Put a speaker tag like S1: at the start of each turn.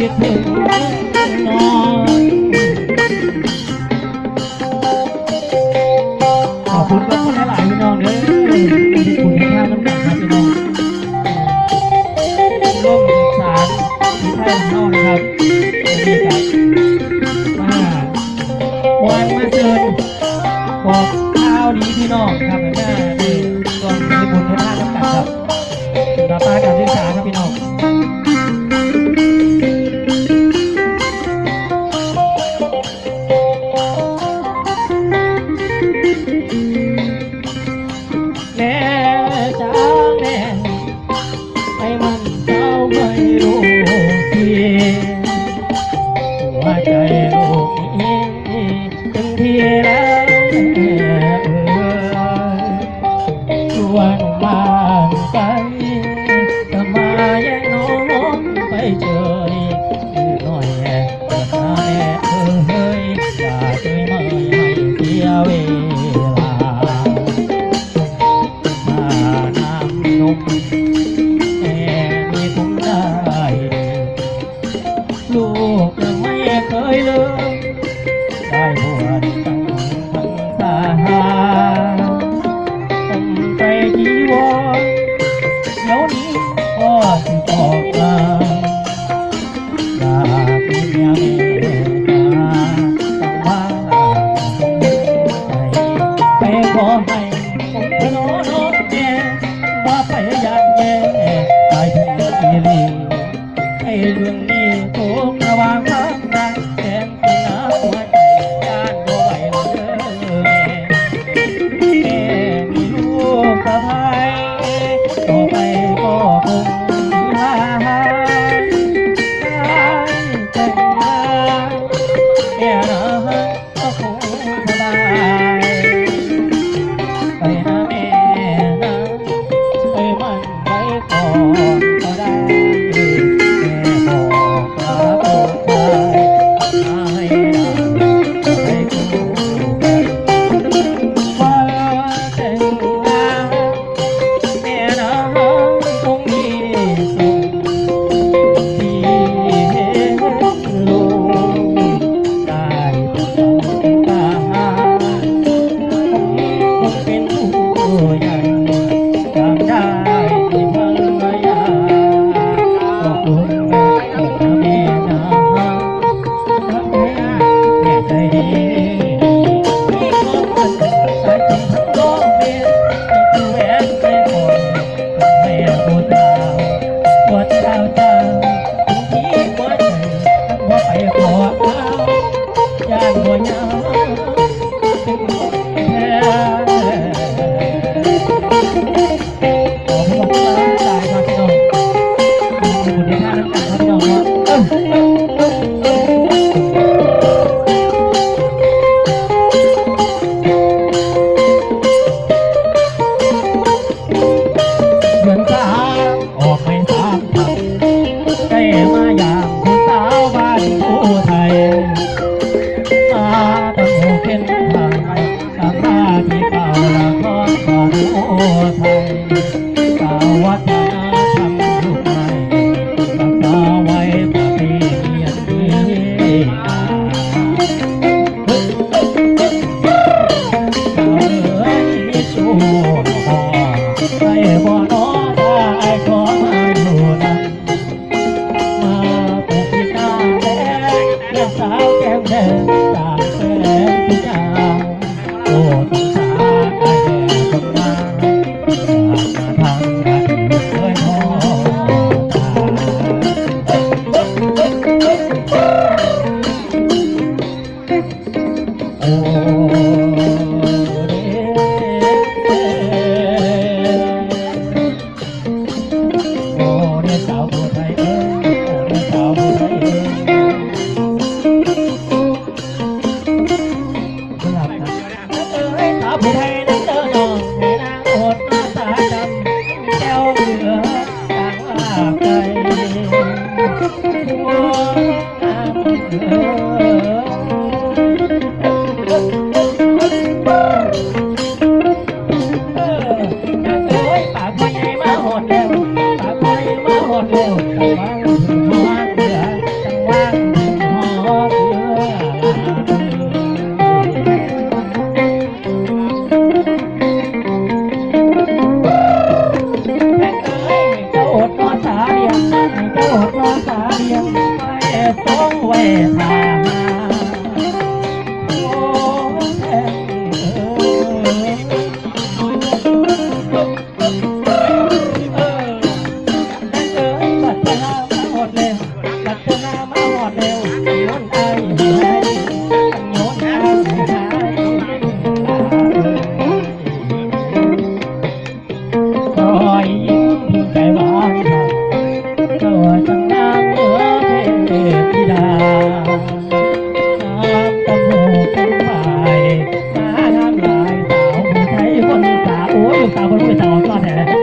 S1: คขอบคุณทุกคนหลายๆพี่น้องเด้อที่คุณให้ค่านนักครับพี่น้องร่วมสารที่ให้นองนะครับนี่ครับมาวันมาเชิญบอกข้าวดีพี่น้องครับแม่ในกองในบุญให้ท่านน้ำหนักครับกลับมากับที่สามครับพี่น้อง Krishna. No. Yeah. วบัดเวลามาหมดเร็วโยนไอ้ให้โยนไอ้ให้รอยยิ้มใจบางทางก็จังน้ำเหนือเทพธิดาน้ำตะมูกเป็นฝ่ายมาน้ำลายสาวไทยคนสาวโอ้ยสาวคนผู้สาวก็แท้